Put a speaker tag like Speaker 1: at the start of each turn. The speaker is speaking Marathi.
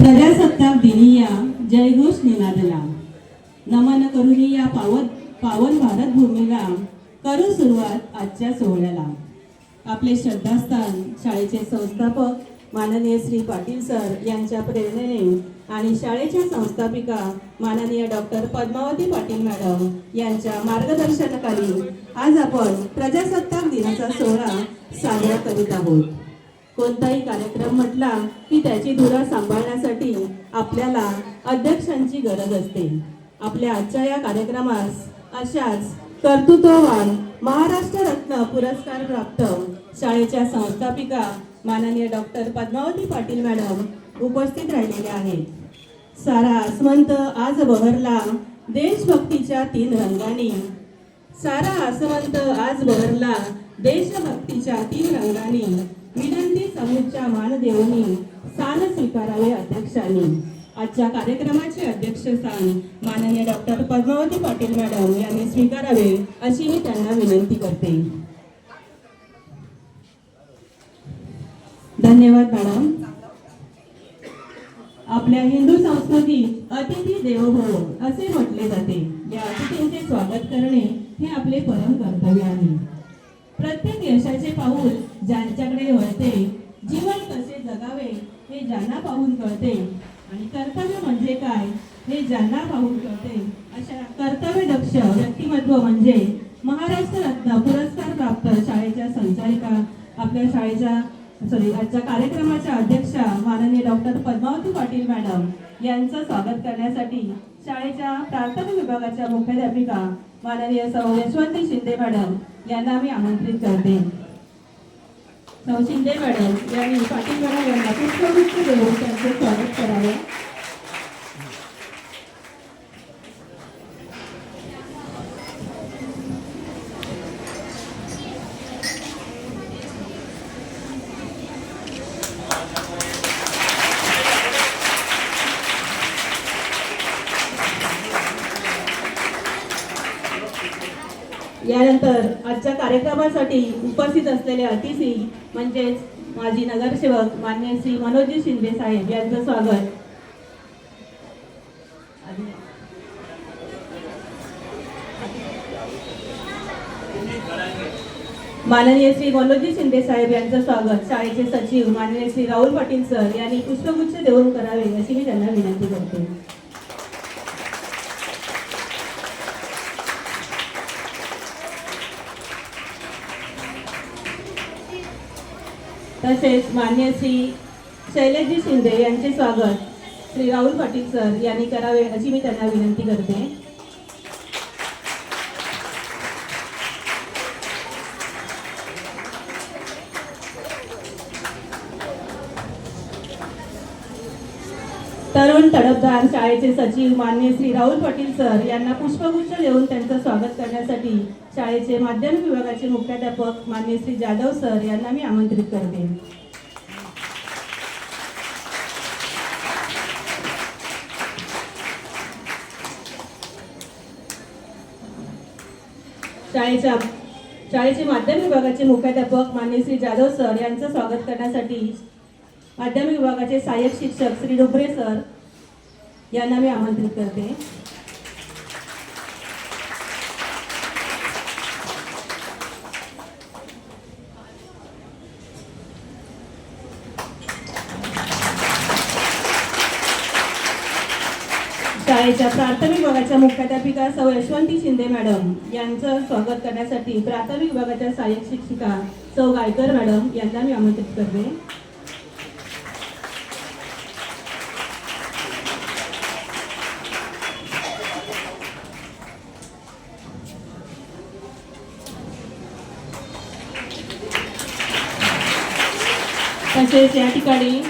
Speaker 1: प्रजासत्ताक दिनी या जयघोष निनादला. नमन करुनी या पावन पावन भारत भूमीला करू सुरुवात आजच्या सोहळ्याला. आपले श्रद्धास्थान शाळेचे संस्थापक माननीय श्री पाटील सर यांच्या प्रेरणेने आणि शाळेच्या संस्थापिका माननीय डॉक्टर पद्मावती पाटील मॅडम यांच्या मार्गदर्शनाखाली आज आपण प्रजासत्ताक दिनाचा सोहळा साजरा करीत आहोत. कोणताही कार्यक्रम म्हटला की त्याची धुरा सांभाळण्यासाठी आपल्याला अध्यक्षांची गरज असते. आपल्या आजच्या या कार्यक्रमास अशाच कर्तृत्ववान महाराष्ट्र रत्न पुरस्कार प्राप्त शाळेच्या संस्थापिका माननीय डॉक्टर पद्मावती पाटील मॅडम उपस्थित राहिलेल्या आहेत. सारा आसमंत आज बहरला देशभक्तीच्या तीन रंगांनी. सारा आसमंत आज बहरला देशभक्तीच्या तीन रंगांनी. विनंती समूहच्या मानदेवनी स्थान स्वीकारावे अध्यक्षांनी. आजच्या कार्यक्रमाचे अध्यक्षस्थान माननीय डॉक्टर पद्मावती पाटील मॅडम यांनी स्वीकारावे अशी मी त्यांना विनंती करते. धन्यवाद मॅडम. आपल्या हिंदू संस्कृतीत अतिथी देव भव असे म्हटले जाते. या अतिथींचे स्वागत करणे हे आपले परम कर्तव्य आहे. प्रत्येक यशाचे पाऊल ज्यांच्याकडे वळते जीवन कसे जगावे हे ज्यांना पाहून कळते. आणि कर्तव्य म्हणजे काय हे ज्यांना पाहून कळते. अशा कर्तव्यदक्ष व्यक्तिमत्व म्हणजे महाराष्ट्र रत्न पुरस्कार प्राप्त शाळेच्या संचालिका आपल्या शाळेच्या सॉरी आजच्या कार्यक्रमाच्या अध्यक्षा माननीय डॉक्टर पद्मावती पाटील मॅडम यांचं स्वागत करण्यासाठी शाळेच्या प्राथमिक विभागाच्या मुख्याध्यापिका माननीय सौ यशवंती शिंदे मॅडम यांना मी आमंत्रित करते. शिंदे मॅडम यांनी पाटील मॅडम यांना पुष्पगुच्छ देऊन त्यांचे स्वागत करावे यानंतर आजच्या कार्यक्रमासाठी उपस्थित असलेले अतिथी म्हणजेच माजी नगरसेवक मान्य श्री मनोजी शिंदे साहेब यांचं स्वागत. माननीय श्री मनोजी शिंदे साहेब यांचं स्वागत. शाळेचे सचिव माननीय श्री राहुल पाटील सर यांनी पुष्पगुच्छ देऊन करावे अशी मी त्यांना विनंती करते. तसेच मान्य श्री शैलजी शिंदे यांचे स्वागत. श्री राहुल पाटील सर यांनी करावे अशी मी त्यांना विनंती करते. तरुण तडफदार शाळेचे सचिव मान्य श्री राहुल पाटील सर यांना पुष्पगुच्छ देऊन त्यांचं स्वागत करण्यासाठी शाळेचे माध्यमिक विभागाचे मुख्याध्यापक मान्य श्री जाधव सर यांना मी आमंत्रित करते. शाळेच्या शाळेचे माध्यमिक विभागाचे मुख्याध्यापक मान्य श्री जाधव सर यांचं स्वागत करण्यासाठी माध्यमिक विभागाचे सहाय्यक शिक्षक श्री डोबरे सर यांना मी आमंत्रित करते. शाळेच्या प्राथमिक विभागाच्या मुख्याध्यापिका सौ यशवंती शिंदे मॅडम यांचं स्वागत करण्यासाठी प्राथमिक विभागाच्या सहाय्यक शिक्षिका सौ गायकर मॅडम यांना मी आमंत्रित करते. तसेच या ठिकाणी